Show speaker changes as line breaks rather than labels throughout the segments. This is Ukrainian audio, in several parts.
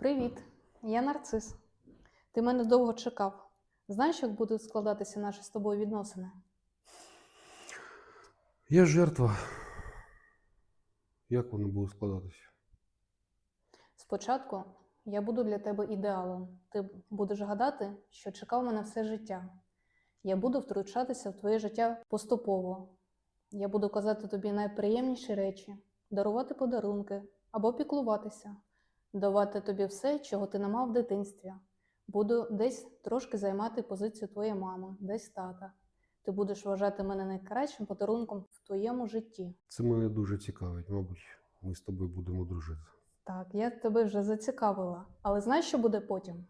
Привіт, я нарцис. Ти мене довго чекав. Знаєш, як будуть складатися наші з тобою відносини?
Я жертва. Як вони будуть складатися?
Спочатку я буду для тебе ідеалом. Ти будеш гадати, що чекав мене все життя. Я буду втручатися в твоє життя поступово. Я буду казати тобі найприємніші речі, дарувати подарунки або піклуватися, давати тобі все, чого ти не мав в дитинстві. Буду десь трошки займати позицію твоєї мами, десь тата. Ти будеш вважати мене найкращим подарунком в твоєму житті.
Це мене дуже цікавить. Мабуть, ми з тобою будемо дружити.
Так, я тебе вже зацікавила. Але знаєш, що буде потім?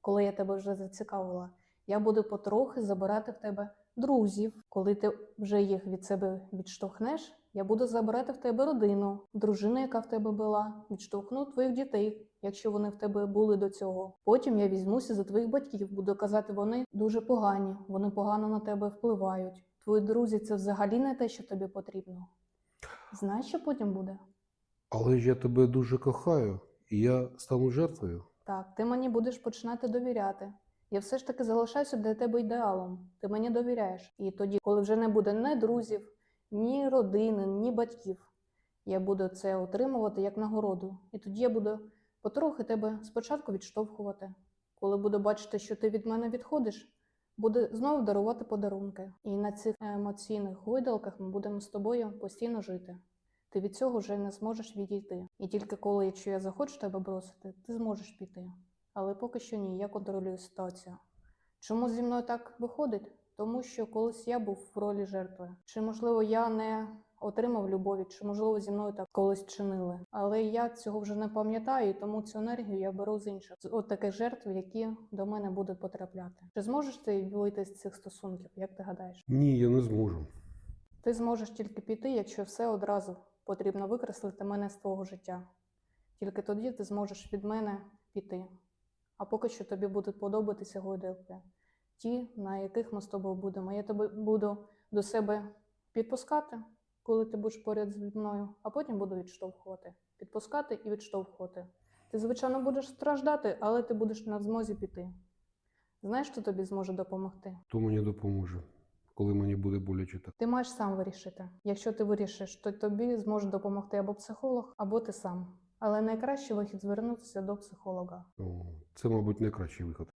Коли я тебе вже зацікавила, я буду потрохи забирати в тебе друзів. Коли ти вже їх від себе відштовхнеш, я буду забирати в тебе родину, дружину, яка в тебе була, відштовхну твоїх дітей, якщо вони в тебе були до цього. Потім я візьмуся за твоїх батьків, буду казати, вони дуже погані, вони погано на тебе впливають. Твої друзі це взагалі не те, що тобі потрібно. Знаєш, що потім буде?
Але ж я тебе дуже кохаю, і я стану жертвою.
Так, ти мені будеш починати довіряти. Я все ж таки залишаюся для тебе ідеалом. Ти мені довіряєш. І тоді, коли вже не буде ні друзів, ні родини, ні батьків, я буду це отримувати як нагороду. І тоді я буду потрохи тебе спочатку відштовхувати. Коли буду бачити, що ти від мене відходиш, буду знову дарувати подарунки. І на цих емоційних гойдалках ми будемо з тобою постійно жити. Ти від цього вже не зможеш відійти. І тільки коли, якщо я захочу тебе бросити, ти зможеш піти. Але поки що ні, я контролюю ситуацію. Чому зі мною так виходить? Тому що колись я був в ролі жертви. Чи можливо я не отримав любові, чи можливо зі мною так колись чинили. Але я цього вже не пам'ятаю, і тому цю енергію я беру з інших з от таких жертв, які до мене будуть потрапляти. Чи зможеш ти вийти з цих стосунків? Як ти гадаєш?
Ні, я не зможу.
Ти зможеш тільки піти, якщо все одразу потрібно викреслити мене з твого життя. Тільки тоді ти зможеш від мене піти. А поки що тобі будуть подобатися гойдалки, ті, на яких ми з тобою будемо. Я тебе буду до себе підпускати, коли ти будеш поряд зі мною, а потім буду відштовхувати. Підпускати і відштовхувати. Ти, звичайно, будеш страждати, але ти будеш на змозі піти. Знаєш, хто тобі зможе допомогти?
Хто мені допоможе, коли мені буде боляче так.
Ти маєш сам вирішити. Якщо ти вирішиш, то тобі зможе допомогти або психолог, або ти сам. Але найкращий вихід звернутися до психолога.
О, це, мабуть, найкращий виход.